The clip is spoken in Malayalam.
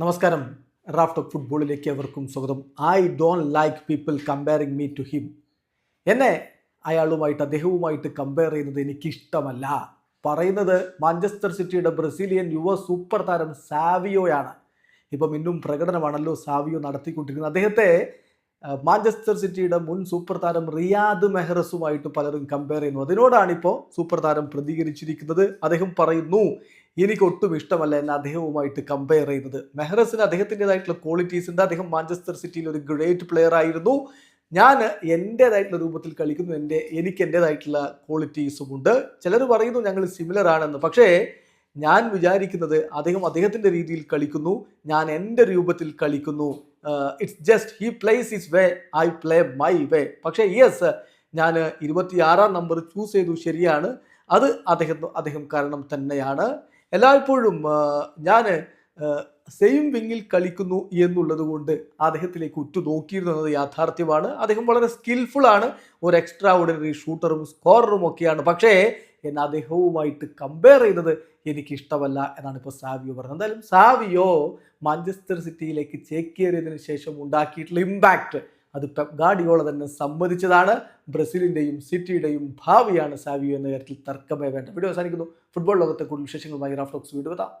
നമസ്കാരം. റാഫ്റ്റ് ഓഫ് ഫുട്ബോളിലേക്ക് അവർക്കും സ്വാഗതം. I don't like people comparing me to him എന്നെ അയാളുമായിട്ട് അദ്ദേഹവുമായിട്ട് കമ്പയർ ചെയ്യുന്നത് എനിക്കിഷ്ടമല്ല. പറയുന്നത് മാഞ്ചസ്റ്റർ സിറ്റിയുടെ ബ്രസീലിയൻ യുവ സൂപ്പർ താരം സാവിയോയാണ് ഇപ്പം ഇന്നും പ്രകടനമാണല്ലോ സാവിയോ നടത്തിക്കൊണ്ടിരിക്കുന്നത്. അദ്ദേഹത്തെ മാഞ്ചസ്റ്റർ സിറ്റിയുടെ മുൻ സൂപ്പർ താരം റിയാദ് മെഹ്റസുമായിട്ട് പലരും കമ്പയർ ചെയ്യുന്നു. അതിനോടാണ് ഇപ്പോൾ സൂപ്പർ താരം പ്രതികരിച്ചിരിക്കുന്നത്. അദ്ദേഹം പറയുന്നു എനിക്ക് ഒട്ടും ഇഷ്ടമല്ല എന്നെ അദ്ദേഹവുമായിട്ട് കമ്പയർ ചെയ്യുന്നത്. മെഹ്റസിന് അദ്ദേഹത്തിന്റെതായിട്ടുള്ള ക്വാളിറ്റീസ് ഉണ്ട്. അദ്ദേഹം മാഞ്ചസ്റ്റർ സിറ്റിയിൽ ഒരു ഗ്രേറ്റ് പ്ലെയർ ആയിരുന്നു. ഞാൻ എന്റേതായിട്ടുള്ള രൂപത്തിൽ കളിക്കുന്നു. എന്റെ എനിക്ക് എന്റേതായിട്ടുള്ള ക്വാളിറ്റീസും ഉണ്ട്. ചിലർ പറയുന്നു ഞങ്ങൾ സിമിലർ ആണെന്ന്. പക്ഷേ ഞാൻ വിചാരിക്കുന്നത് അദ്ദേഹം അദ്ദേഹത്തിന്റെ രീതിയിൽ കളിക്കുന്നു. ഞാൻ എന്റെ രൂപത്തിൽ കളിക്കുന്നു. It's just he plays his way I play my way പക്ഷേ യെസ് ഞാൻ ഇരുപത്തിയാറാം നമ്പർ ചൂസ് ചെയ്തു ശരിയാണ്. അത് അദ്ദേഹം അദ്ദേഹം കാരണം തന്നെയാണ്. എല്ലായ്പ്പോഴും ഞാൻ സെയിം വിങ്ങിൽ കളിക്കുന്നു എന്നുള്ളത് കൊണ്ട് അദ്ദേഹത്തിലേക്ക് ഉറ്റു നോക്കിയിരുന്നു എന്നത് യാഥാർത്ഥ്യമാണ്. അദ്ദേഹം വളരെ സ്കിൽഫുൾ ആണ്. ഒരു എക്സ്ട്രാ ഓർഡിനറി ഷൂട്ടറും സ്കോററും ഒക്കെയാണ്. പക്ഷേ എന്നെ അദ്ദേഹവുമായിട്ട് കമ്പയർ ചെയ്യുന്നത് എനിക്ക് ഇഷ്ടമല്ല എന്നാണ് ഇപ്പോൾ സാവിയോ പറഞ്ഞത് എന്തായാലും സാവിയോ മാഞ്ചസ്റ്റർ സിറ്റിയിലേക്ക് ചേക്കേറിയതിന് ശേഷം ഉണ്ടാക്കിയിട്ടുള്ള ഇമ്പാക്റ്റ് അത് ഗാഡിയോള തന്നെ സമ്മതിച്ചതാണ്. ബ്രസീലിന്റെയും സിറ്റിയുടെയും ഭാവിയാണ് സാവിയോ എന്ന കാര്യത്തിൽ തർക്കമേ വേണ്ട വീഡിയോ അവസാനിക്കുന്നു. ഫുട്ബോൾ ലോകത്തെ കൂടുതൽ വിശേഷങ്ങളുമായി റാഫ്ലോക്സ് വീണ്ടും എത്താം.